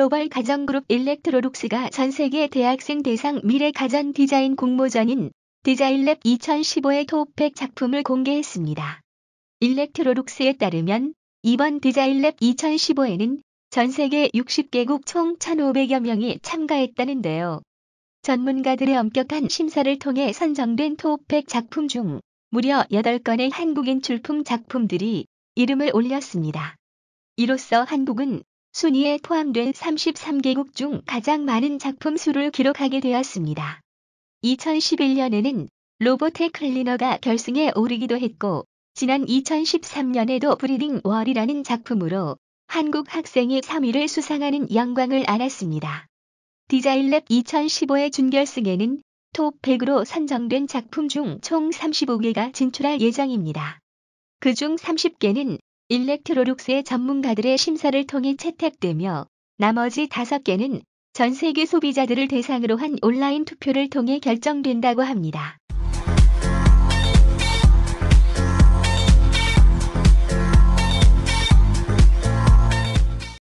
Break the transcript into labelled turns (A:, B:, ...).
A: 글로벌 가전그룹 일렉트로룩스가 전 세계 대학생 대상 미래 가전 디자인 공모전인 디자인랩 2015의 톱100 작품을 공개했습니다. 일렉트로룩스에 따르면 이번 디자인랩 2015에는 전 세계 60개국 총 1,500여 명이 참가했다는데요. 전문가들의 엄격한 심사를 통해 선정된 톱100 작품 중 무려 8건의 한국인 출품 작품들이 이름을 올렸습니다. 이로써 한국은 순위에 포함된 33개국 중 가장 많은 작품 수를 기록하게 되었습니다. 2011년에는 로보텍 클리너가 결승에 오르기도 했고 지난 2013년에도 브리딩 월이라는 작품으로 한국 학생이 3위를 수상하는 영광을 안았습니다. 디자인랩 2015의 준결승에는 톱 100으로 선정된 작품 중 총 35개가 진출할 예정입니다. 그중 30개는 일렉트로룩스의 전문가들의 심사를 통해 채택되며 나머지 5개는 전 세계 소비자들을 대상으로 한 온라인 투표를 통해 결정된다고 합니다.